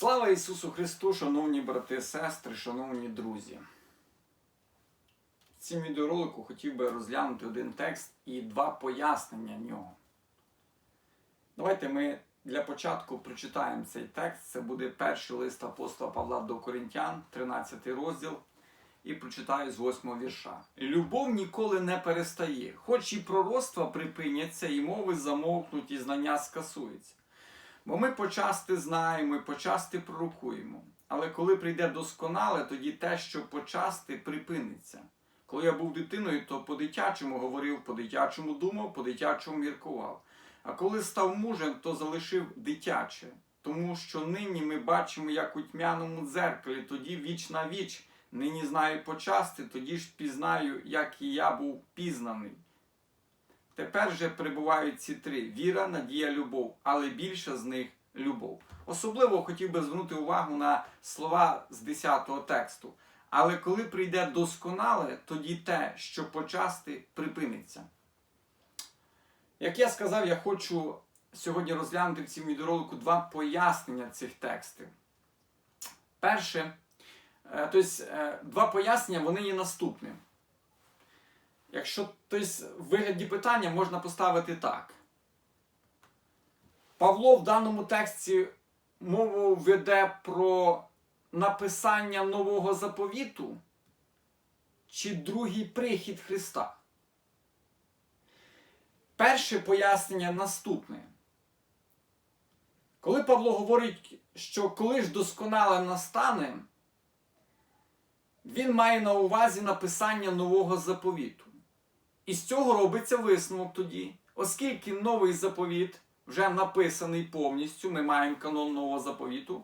Слава Ісусу Христу, шановні брати і сестри, шановні друзі. В цім відеоролику хотів би розглянути один текст і два пояснення нього. Давайте ми для початку прочитаємо цей текст. Це буде перший лист апостола Павла до Коринтян, 13 розділ, і прочитаю з 8 вірша. Любов ніколи не перестає, хоч і пророцтва припиняться, і мови замовкнуть, і знання скасуються. Бо ми почасти знаємо, і почасти пророкуємо. Але коли прийде досконале, тоді те, що почасти, припиниться. Коли я був дитиною, то по-дитячому говорив, по-дитячому думав, по-дитячому міркував. А коли став мужем, то залишив дитяче, тому що нині ми бачимо, як у тьмяному дзеркалі, тоді віч на віч, нині знаю почасти, тоді ж пізнаю, як і я був пізнаний. Тепер же перебувають ці три: віра, надія, любов, але більше з них любов. Особливо хотів би звернути увагу на слова з 10-го тексту. Але коли прийде досконале, тоді те, що почасти, припиниться. Як я сказав, я хочу сьогодні розглянути в цьому відеоролику два пояснення цих текстів. Перше, е, тобто, е, два пояснення, вони є наступним. Якщо тобто, в вигляді питання можна поставити так. Павло в даному тексті мову веде про написання нового заповіту чи другий прихід Христа. Перше пояснення наступне. Коли Павло говорить, що коли ж досконале настане, він має на увазі написання нового заповіту. І з цього робиться висновок тоді, оскільки новий заповіт вже написаний повністю, ми маємо канон нового заповіту.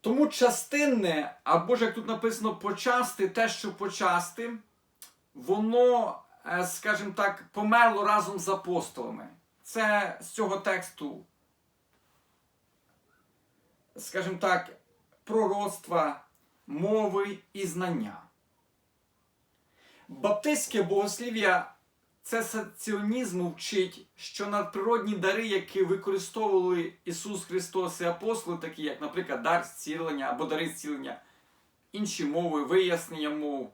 Тому частинне, або ж як тут написано почасти, те, що почасти, воно, е, скажімо так, померло разом з апостолами. Це з цього тексту, скажімо так, пророцтва, мови і знання. Баптистське богослів'я цесаціонізму вчить, що надприродні дари, які використовували Ісус Христос і апостоли, такі як, наприклад, дар зцілення або дари зцілення, інші мови, вияснення мов,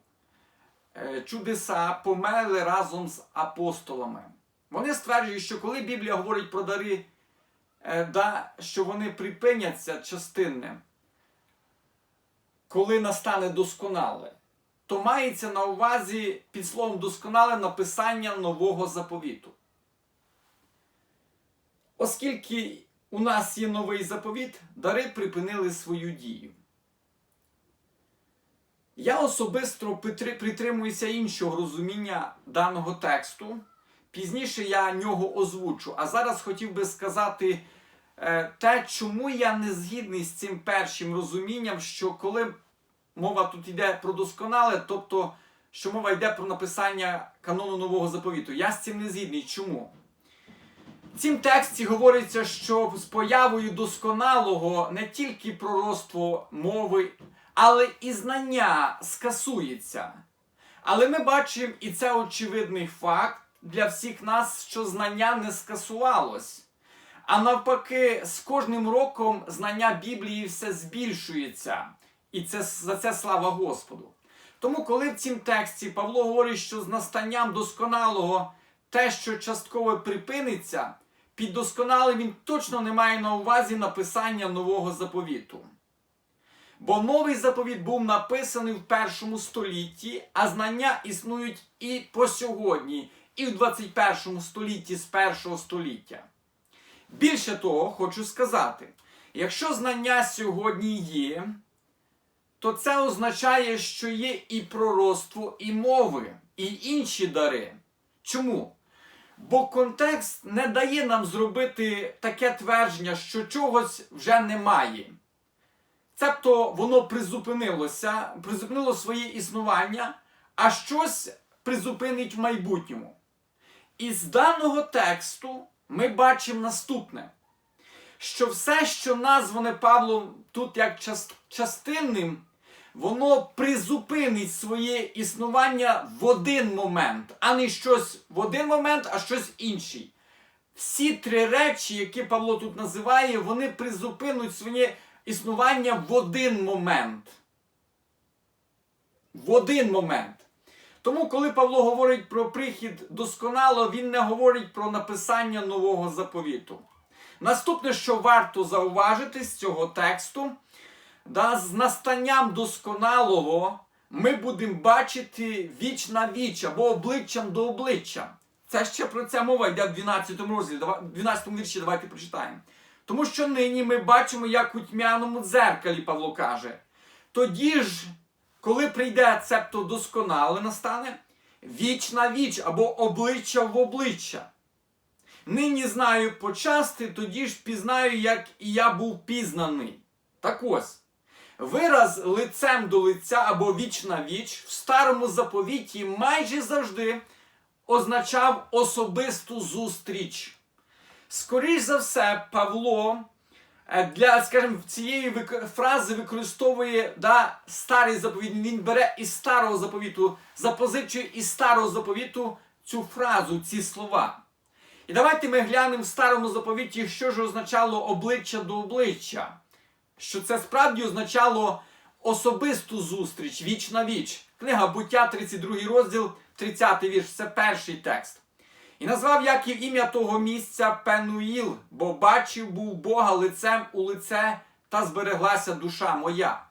е, чудеса померли разом з апостолами. Вони стверджують, що коли Біблія говорить про дари, е, да, що вони припиняться частинне, коли настане досконале то мається на увазі під словом досконале написання нового заповіту. Оскільки у нас є новий заповіт, дари припинили свою дію. Я особисто притримуюся іншого розуміння даного тексту. Пізніше я нього озвучу. А зараз хотів би сказати е, те, чому я не згідний з цим першим розумінням, що коли мова тут йде про досконале, тобто, що мова йде про написання канону нового заповіту. Я з цим не згідний. Чому? В цім тексті говориться, що з появою досконалого не тільки пророцтво мови, але і знання скасується. Але ми бачимо, і це очевидний факт для всіх нас, що знання не скасувалось. А навпаки, з кожним роком знання Біблії все збільшується. І це за це слава Господу. Тому, коли в цім тексті Павло говорить, що з настанням досконалого те, що частково припиниться, під досконалим він точно не має на увазі написання нового заповіту. Бо новий заповіт був написаний в першому столітті, а знання існують і по сьогодні, і в 21 столітті з першого століття. Більше того, хочу сказати: якщо знання сьогодні є, то це означає, що є і пророцтво, і мови, і інші дари. Чому? Бо контекст не дає нам зробити таке твердження, що чогось вже немає. Цебто воно призупинилося, призупинило своє існування, а щось призупинить в майбутньому. І з даного тексту ми бачимо наступне: що все, що назване Павлом тут як частинним, воно призупинить своє існування в один момент, а не щось в один момент, а щось інший. всі три речі, які Павло тут називає, вони призупинуть своє існування в один момент. В один момент. Тому, коли Павло говорить про прихід досконало, він не говорить про написання нового заповіту. Наступне, що варто зауважити з цього тексту, да, з настанням досконалого ми будемо бачити віч на віч або обличчям до обличчя. Це ще про це мова йде в 12 розділі, дава- 12 вірші, давайте прочитаємо. Тому що нині ми бачимо, як у тьмяному дзеркалі Павло каже. Тоді ж, коли прийде цебто досконале настане, віч на віч або обличчя в обличчя. Нині знаю почасти, тоді ж пізнаю, як і я був пізнаний. Так ось, вираз лицем до лиця або віч на віч в старому заповіті майже завжди означав особисту зустріч. Скоріш за все, Павло е, для, скажімо, цієї фрази використовує да, старий заповіт. Він бере із старого заповіту, запозичує із старого заповіту цю фразу, ці слова. І давайте ми глянемо в старому заповіті, що ж означало обличчя до обличчя. Що це справді означало особисту зустріч, віч на віч. Книга Буття, 32 розділ, 30 вірш. Це перший текст. І назвав Яків ім'я того місця Пенуїл, бо бачив був Бога лицем у лице та збереглася душа моя.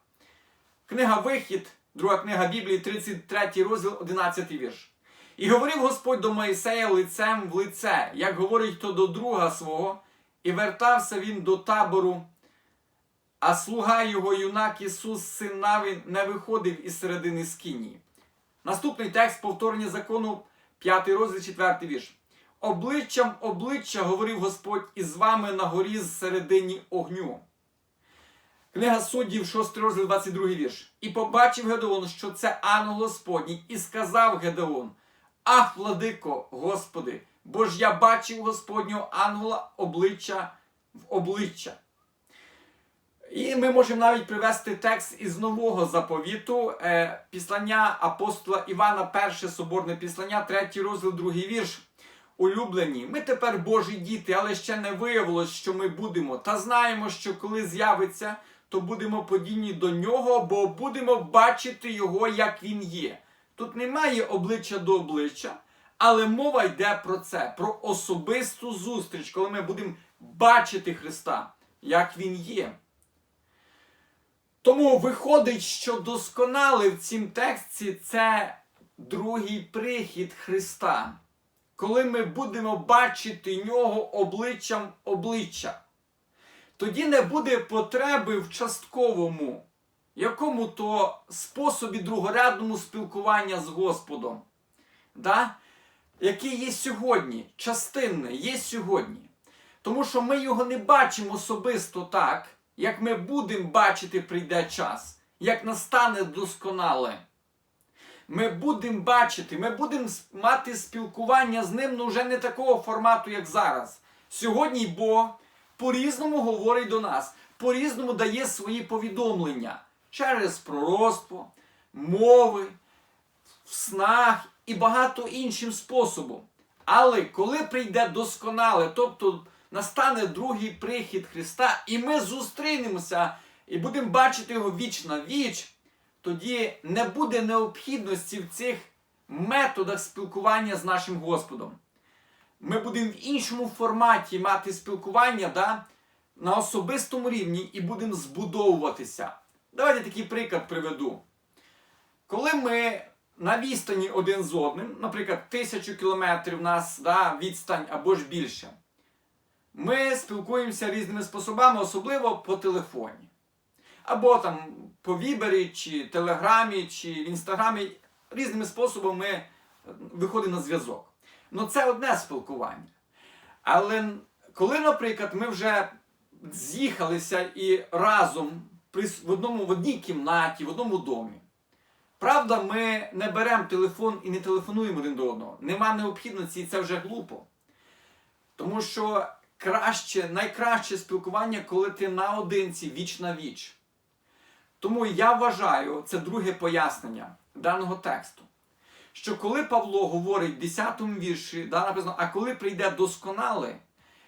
Книга Вихід, друга книга Біблії, 33 розділ, 11 вірш. І говорив Господь до Моїсея лицем в лице, як говорить то до друга свого, і вертався він до табору, а слуга його юнак Ісус, син Навін, не виходив із середини скинії. Наступний текст повторення закону, 5 розділ, 4 вірш. Обличчям обличчя говорив Господь із вами на горі з середині огню. Книга суддів, 6 розділ, 22 вірш. І побачив Гедеон, що це ангел Господній, і сказав Гедеон: Ах, владико, Господи, бо ж я бачив Господнього ангела обличчя в обличчя. І ми можемо навіть привести текст із нового заповіту, е, післання апостола Івана, перше соборне післання, третій розділ, другий вірш. Улюблені, ми тепер Божі діти, але ще не виявилось, що ми будемо. Та знаємо, що коли з'явиться, то будемо подібні до нього, бо будемо бачити його, як він є. Тут немає обличчя до обличчя, але мова йде про це, про особисту зустріч, коли ми будемо бачити Христа, як він є. Тому виходить, що досконалий в цім тексті це другий прихід Христа, коли ми будемо бачити нього обличчям обличчя. Тоді не буде потреби в частковому, якому то способі другорядному спілкування з Господом, да? який є сьогодні, частинне є сьогодні. Тому що ми його не бачимо особисто так, як ми будемо бачити, прийде час, як настане досконале. Ми будемо бачити, ми будемо мати спілкування з ним, ну вже не такого формату, як зараз. Сьогодні Бог по-різному говорить до нас, по-різному дає свої повідомлення через пророцтво, мови, в снах і багато іншим способом. Але коли прийде досконале, тобто настане другий прихід Христа, і ми зустрінемося і будемо бачити його віч на віч, тоді не буде необхідності в цих методах спілкування з нашим Господом. Ми будемо в іншому форматі мати спілкування да, на особистому рівні і будемо збудовуватися. Давайте такий приклад приведу. Коли ми на відстані один з одним, наприклад, тисячу кілометрів у нас да, відстань або ж більше, ми спілкуємося різними способами, особливо по телефоні. Або там по Вібері, чи Телеграмі, чи в Інстаграмі. Різними способами ми е, виходимо на зв'язок. Ну це одне спілкування. Але коли, наприклад, ми вже з'їхалися і разом в, одному, в одній кімнаті, в одному домі, правда, ми не беремо телефон і не телефонуємо один до одного. Нема необхідності, і це вже глупо. Тому що краще, найкраще спілкування, коли ти наодинці віч на віч. Тому я вважаю, це друге пояснення даного тексту. Що коли Павло говорить в 10 вірші, да, написано, а коли прийде досконале,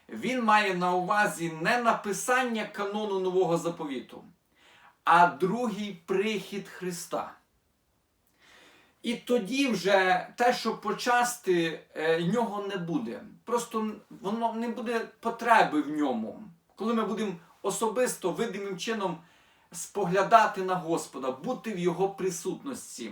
він має на увазі не написання канону нового заповіту, а другий прихід Христа. І тоді вже те, що почасти е, нього не буде. Просто воно не буде потреби в ньому. Коли ми будемо особисто видимим чином споглядати на Господа, бути в Його присутності,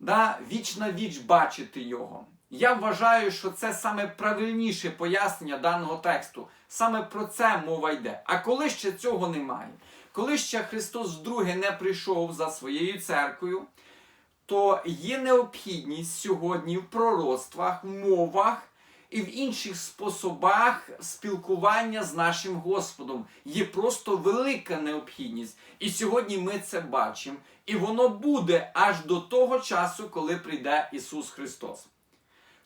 да, віч віч бачити Його. Я вважаю, що це саме правильніше пояснення даного тексту. Саме про це мова йде. А коли ще цього немає, коли ще Христос вдруге не прийшов за своєю церквою, то є необхідність сьогодні в пророцтвах, мовах і в інших способах спілкування з нашим Господом. Є просто велика необхідність. І сьогодні ми це бачимо. І воно буде аж до того часу, коли прийде Ісус Христос.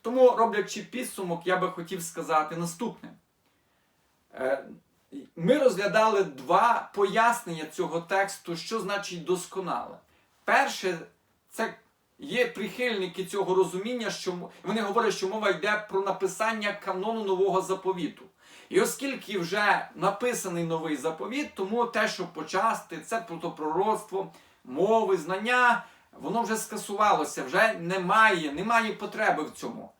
Тому, роблячи підсумок, я би хотів сказати наступне. Е, Ми розглядали два пояснення цього тексту, що значить досконале. Перше, це є прихильники цього розуміння, що вони говорять, що мова йде про написання канону нового заповіту. І оскільки вже написаний новий заповіт, тому те, що почасти, це про пророцтво, мови, знання, воно вже скасувалося, вже немає, немає потреби в цьому.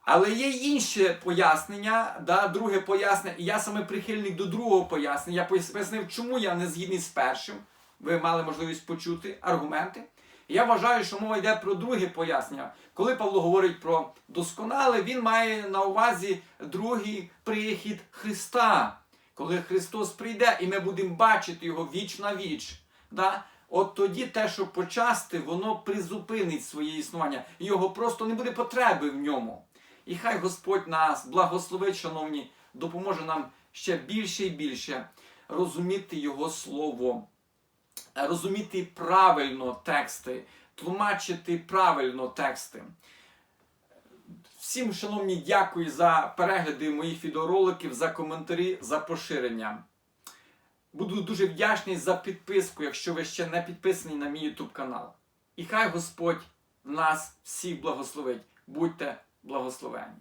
Але є інше пояснення, да, друге пояснення, і я саме прихильник до другого пояснення. Я пояснив, чому я не згідний з першим. Ви мали можливість почути аргументи. Я вважаю, що мова йде про друге пояснення. Коли Павло говорить про досконале, він має на увазі другий прихід Христа. Коли Христос прийде, і ми будемо бачити його віч на віч. Да? От тоді те, що почасти, воно призупинить своє існування. Його просто не буде потреби в ньому. І хай Господь нас благословить, шановні, допоможе нам ще більше і більше розуміти Його Слово, розуміти правильно тексти, тлумачити правильно тексти. Всім, шановні, дякую за перегляди моїх відеороликів, за коментарі, за поширення. Буду дуже вдячний за підписку, якщо ви ще не підписані на мій YouTube канал. І хай Господь нас всіх благословить. Будьте благословені.